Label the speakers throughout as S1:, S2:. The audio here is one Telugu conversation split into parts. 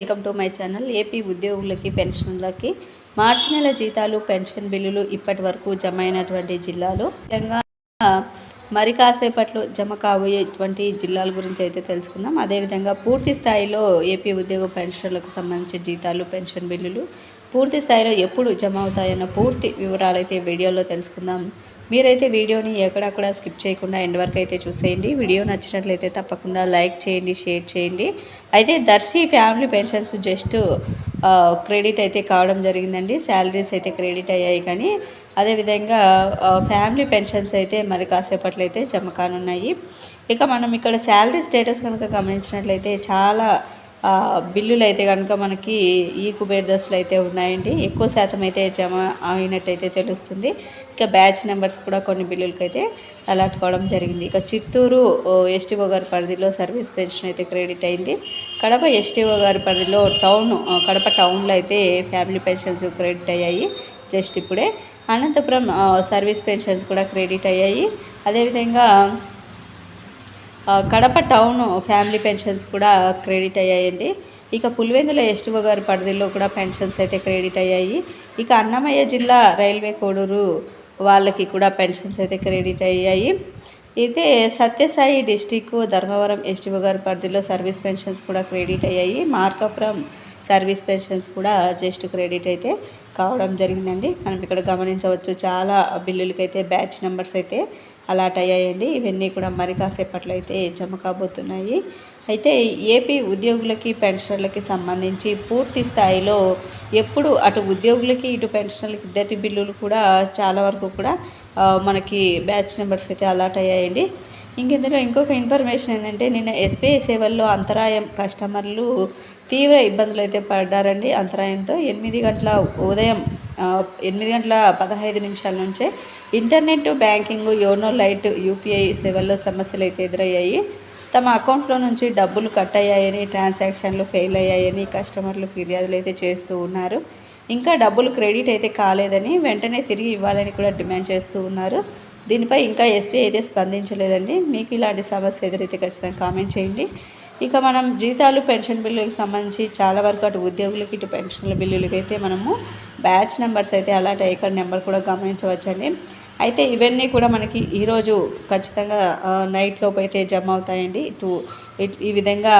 S1: Welcome to my channel. AP ఉద్యోగులకి పెన్షన్లకి మార్చి నెల జీతాలు పెన్షన్ బిల్లులు ఇప్పటి వరకు జమ అయినటువంటి జిల్లాలు. ముఖ్యంగా మరి కాసేపట్లో జమ కాబోయేటువంటి జిల్లాల గురించి అయితే తెలుసుకుందాం. అదేవిధంగా పూర్తి స్థాయిలో ఏపీ ఉద్యోగ పెన్షన్లకు సంబంధించిన జీతాలు పెన్షన్ బిల్లులు పూర్తి స్థాయిలో ఎప్పుడు జమ అవుతాయన్న పూర్తి వివరాలు అయితే వీడియోలో తెలుసుకుందాం. మీరైతే వీడియోని ఎక్కడక్కడ స్కిప్ చేయకుండా ఎండ్ వరకు అయితే చూసేయండి. వీడియో నచ్చినట్లయితే తప్పకుండా లైక్ చేయండి షేర్ చేయండి. అయితే Darsi family pensions just credit అయితే కావడం జరిగిందండి. శాలరీస్ అయితే క్రెడిట్ అయ్యాయి కానీ అదేవిధంగా ఫ్యామిలీ పెన్షన్స్ అయితే మరి కాసేపట్లో అయితే జమ కానున్నాయి. ఇక మనం ఇక్కడ శాలరీ స్టేటస్ కనుక గమనించినట్లయితే చాలా బిల్లులు అయితే కనుక మనకి ఈ కుబేర్ దశలు అయితే ఉన్నాయండి. ఎక్కువ శాతం అయితే జమ అయినట్టయితే తెలుస్తుంది. ఇక బ్యాచ్ నెంబర్స్ కూడా కొన్ని బిల్లులకి అయితే అలాట్ కావడం జరిగింది. ఇక చిత్తూరు ఎస్టీఓ గారి పరిధిలో సర్వీస్ పెన్షన్ అయితే క్రెడిట్ అయింది. కడప ఎస్టీఓ గారి పరిధిలో టౌన్ కడప టౌన్లో అయితే ఫ్యామిలీ పెన్షన్స్ క్రెడిట్ అయ్యాయి జస్ట్ ఇప్పుడే. అనంతపురం సర్వీస్ పెన్షన్స్ కూడా క్రెడిట్ అయ్యాయి. అదేవిధంగా కడప టౌన్ ఫ్యామిలీ పెన్షన్స్ కూడా క్రెడిట్ అయ్యాయండి. ఇక పులివెందుల ఎస్టీఓ గారి పరిధిలో కూడా పెన్షన్స్ అయితే క్రెడిట్ అయ్యాయి. ఇక అన్నమయ్య జిల్లా రైల్వే కోడూరు వాళ్ళకి కూడా పెన్షన్స్ అయితే క్రెడిట్ అయ్యాయి. అయితే సత్యసాయి డిస్టిక్ ధర్మవరం ఎస్టీఓ గారి పరిధిలో సర్వీస్ పెన్షన్స్ కూడా క్రెడిట్ అయ్యాయి. మార్కాపురం సర్వీస్ పెన్షన్స్ కూడా జస్ట్ క్రెడిట్ అయితే కావడం జరిగిందండి. మనం ఇక్కడ గమనించవచ్చు చాలా బిల్లులకైతే బ్యాచ్ నెంబర్స్ అయితే అలాట్ అయ్యాయండి. ఇవన్నీ కూడా మరి కాసేపట్లో అయితే జమ కాబోతున్నాయి. అయితే ఏపీ ఉద్యోగులకి పెన్షన్లకి సంబంధించి పూర్తి స్థాయిలో ఎప్పుడు అటు ఉద్యోగులకి ఇటు పెన్షన్లకి ఇద్దరి బిల్లులు కూడా చాలా వరకు కూడా మనకి బ్యాచ్ నెంబర్స్ అయితే అలాట్ అయ్యాయండి. ఇంకెందులో ఇంకొక ఇన్ఫర్మేషన్ ఏంటంటే నిన్న ఎస్బీఐ సేవల్లో అంతరాయం కస్టమర్లు తీవ్ర ఇబ్బందులు అయితే పడ్డారండి. అంతరాయంతో ఎనిమిది గంటల ఉదయం ఎనిమిది గంటల పదహైదు నిమిషాల నుంచే internet banking YONO lite UPI సేవల్లో సమస్యలు అయితే ఎదురయ్యాయి. తమ అకౌంట్లో నుంచి డబ్బులు కట్ అయ్యాయని ట్రాన్సాక్షన్లు ఫెయిల్ అయ్యాయని కస్టమర్లు ఫిర్యాదులు అయితే చేస్తూ ఉన్నారు. ఇంకా డబ్బులు క్రెడిట్ అయితే కాలేదని వెంటనే తిరిగి ఇవ్వాలని కూడా డిమాండ్ చేస్తూ ఉన్నారు. దీనిపై ఇంకా ఎస్పీ అయితే స్పందించలేదండి. మీకు ఇలాంటి సమస్య ఎదురైతే ఖచ్చితంగా కామెంట్ చేయండి. ఇక మనం జీతాలు పెన్షన్ బిల్లులకు సంబంధించి చాలా వరకు అటు ఉద్యోగులకి ఇటు పెన్షన్ల బిల్లులకి అయితే మనము బ్యాచ్ నెంబర్స్ అయితే అలాంటి ఐకాన్ నెంబర్ కూడా గమనించవచ్చండి. అయితే ఇవన్నీ కూడా మనకి ఈరోజు ఖచ్చితంగా నైట్ లోపు అయితే జమ అవుతాయండి. ఇటు ఈ విధంగా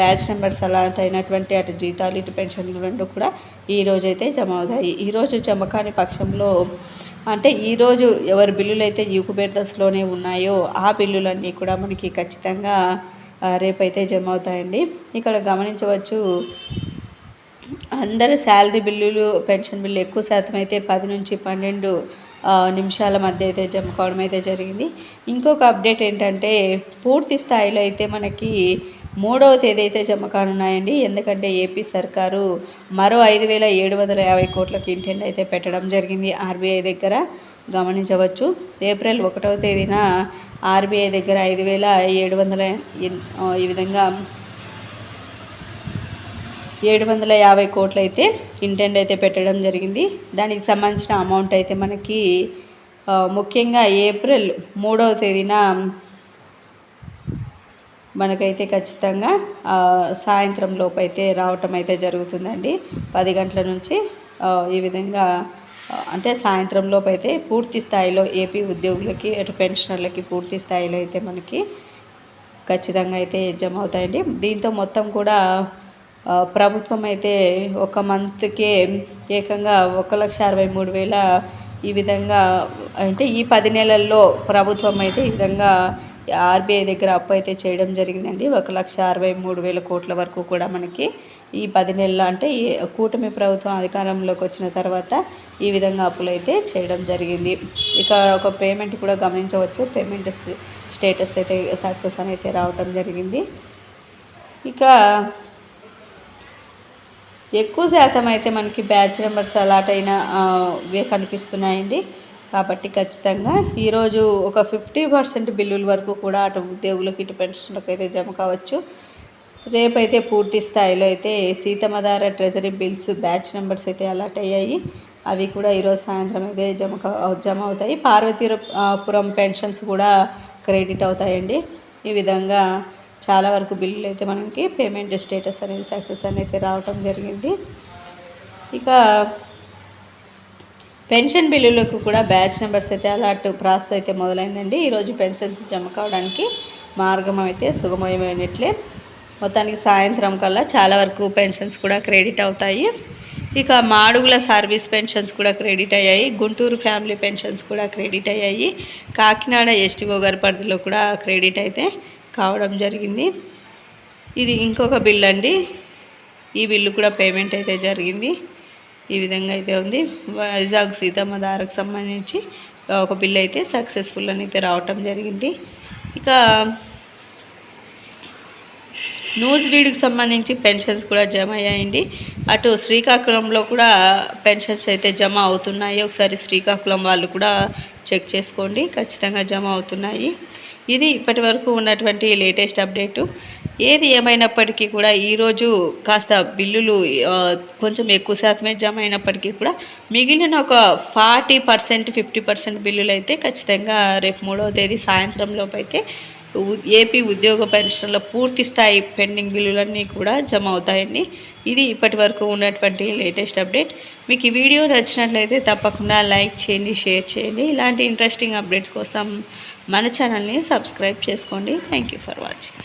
S1: బ్యాచ్ నెంబర్స్ అలాంటి అయినటువంటి అటు జీతాలు ఇటు పెన్షన్లు రెండు కూడా ఈ రోజు అయితే జమ అవుతాయి. ఈరోజు జమ కాని పక్షంలో అంటే ఈరోజు ఎవరి బిల్లులు అయితే యూకుబేర్ దశలోనే ఉన్నాయో ఆ బిల్లులన్నీ కూడా మనకి ఖచ్చితంగా రేపైతే జమ అవుతాయండి. ఇక్కడ గమనించవచ్చు అందరూ శాలరీ బిల్లులు పెన్షన్ బిల్లు ఎక్కువ శాతం అయితే పది నుంచి పన్నెండు నిమిషాల మధ్య అయితే జమ కావడం అయితే జరిగింది. ఇంకొక అప్డేట్ ఏంటంటే పూర్తి స్థాయిలో అయితే మనకి మూడవ తేదీ అయితే జమ కానున్నాయండి. ఎందుకంటే ఏపీ సర్కారు మరో ఐదు వేల ఏడు వందల యాభై కోట్లకి ఇంటెండ్ అయితే పెట్టడం జరిగింది. ఆర్బీఐ దగ్గర గమనించవచ్చు. ఏప్రిల్ ఒకటవ తేదీన ఆర్బీఐ దగ్గర ఐదు వేల ఏడు వందల ఈ విధంగా ఏడు వందల యాభై కోట్లు అయితే ఇంటెండ్ అయితే పెట్టడం జరిగింది. దానికి సంబంధించిన అమౌంట్ అయితే మనకి ముఖ్యంగా ఏప్రిల్ మూడవ తేదీన మనకైతే ఖచ్చితంగా సాయంత్రం లోపు అయితే రావటం అయితే జరుగుతుందండి. పది గంటల నుంచి ఈ విధంగా అంటే సాయంత్రం లోపు అయితే పూర్తి స్థాయిలో ఏపీ ఉద్యోగులకి అటు పెన్షనర్లకి పూర్తి స్థాయిలో అయితే మనకి ఖచ్చితంగా అయితే జమ అవుతాయండి దీంతో మొత్తం కూడా ప్రభుత్వం అయితే ఒక మంత్కే ఏకంగా ఒక లక్ష అరవై మూడు వేల ఈ విధంగా అంటే ఈ పది నెలల్లో ప్రభుత్వం అయితే ఈ విధంగా ఆర్బీఐ దగ్గర అప్పు అయితే చేయడం జరిగిందండి. ఒక లక్ష అరవై మూడు వేల కోట్ల వరకు కూడా మనకి ఈ పది నెలల అంటే ఈ కూటమి ప్రభుత్వం అధికారంలోకి వచ్చిన తర్వాత ఈ విధంగా అప్పులు అయితే చేయడం జరిగింది. ఇక ఒక పేమెంట్ కూడా గమనించవచ్చు. పేమెంట్ స్టేటస్ అయితే సక్సెస్ అని అయితే రావడం జరిగింది. ఇక ఎక్కువ శాతం అయితే మనకి బ్యాచ్ నెంబర్స్ అలాట్ అయిన కనిపిస్తున్నాయండి. కాబట్టి ఖచ్చితంగా ఈరోజు ఒక ఫిఫ్టీ పర్సెంట్ బిల్లుల వరకు కూడా అటు ఉద్యోగులకు ఇటు పెన్షన్లకు అయితే జమ కావచ్చు. రేపైతే పూర్తి స్థాయిలో అయితే Seethammadhara treasury bills batch numbers అయితే అలాట్ అయ్యాయి. అవి కూడా ఈరోజు సాయంత్రం అయితే జమ జమ అవుతాయి. పార్వతీపురం పెన్షన్స్ కూడా క్రెడిట్ అవుతాయండి. ఈ విధంగా చాలా వరకు బిల్లులు అయితే మనకి పేమెంట్ స్టేటస్ అనేది సక్సెస్ అనేది రావటం జరిగింది. ఇక పెన్షన్ బిల్లులకు కూడా బ్యాచ్ నెంబర్స్ అయితే అలర్ట్ ప్రాసెస్ అయితే మొదలైందండి. ఈరోజు పెన్షన్స్ జమ కావడానికి మార్గం అయితే సుగమయమైనట్లే మొత్తానికి సాయంత్రం కల్లా చాలా వరకు పెన్షన్స్ కూడా క్రెడిట్ అవుతాయి. ఇక మాడుగుల సర్వీస్ పెన్షన్స్ కూడా క్రెడిట్ అయ్యాయి. గుంటూరు ఫ్యామిలీ పెన్షన్స్ కూడా క్రెడిట్ అయ్యాయి. కాకినాడ ఎస్టీఓ గారి పరిధిలో కూడా క్రెడిట్ అయితే కావడం జరిగింది. ఇది ఇంకొక బిల్ అండి. ఈ బిల్లు కూడా పేమెంట్ అయితే జరిగింది. ఈ విధంగా అయితే ఉంది. వైజాగ్ సీతమ్మ దారకు సంబంధించి ఒక బిల్ అయితే సక్సెస్ఫుల్ అని అయితే రావటం జరిగింది. ఇక న్యూస్ వీడికి సంబంధించి పెన్షన్స్ కూడా జమ అయ్యాయండి. అటు శ్రీకాకుళంలో కూడా పెన్షన్స్ అయితే జమ అవుతున్నాయి. ఒకసారి శ్రీకాకుళం వాళ్ళు కూడా చెక్ చేసుకోండి. ఖచ్చితంగా జమ అవుతున్నాయి. ఇది ఇప్పటి వరకు ఉన్నటువంటి లేటెస్ట్ అప్డేటు. ఏది ఏమైనప్పటికీ కూడా ఈరోజు కాస్త బిల్లులు కొంచెం ఎక్కువ శాతమే జమ అయినప్పటికీ కూడా మిగిలిన ఒక ఫార్టీ పర్సెంట్ ఫిఫ్టీ పర్సెంట్ బిల్లులు అయితే ఖచ్చితంగా రేపు మూడవ తేదీ సాయంత్రం లోపైతే అయితే ఏపీ ఉద్యోగ పెన్షన్ల పూర్తి స్థాయి పెండింగ్ బిల్లులన్నీ కూడా జమ అవుతాయండి. ఇది ఇప్పటి వరకు ఉన్నటువంటి లేటెస్ట్ అప్డేట్. మీకు ఈ వీడియో నచ్చినట్లయితే తప్పకుండా లైక్ చేయండి షేర్ చేయండి. ఇలాంటి ఇంట్రెస్టింగ్ అప్డేట్స్ కోసం మన ఛానల్ని సబ్స్క్రైబ్ చేసుకోండి. Thank you for watching.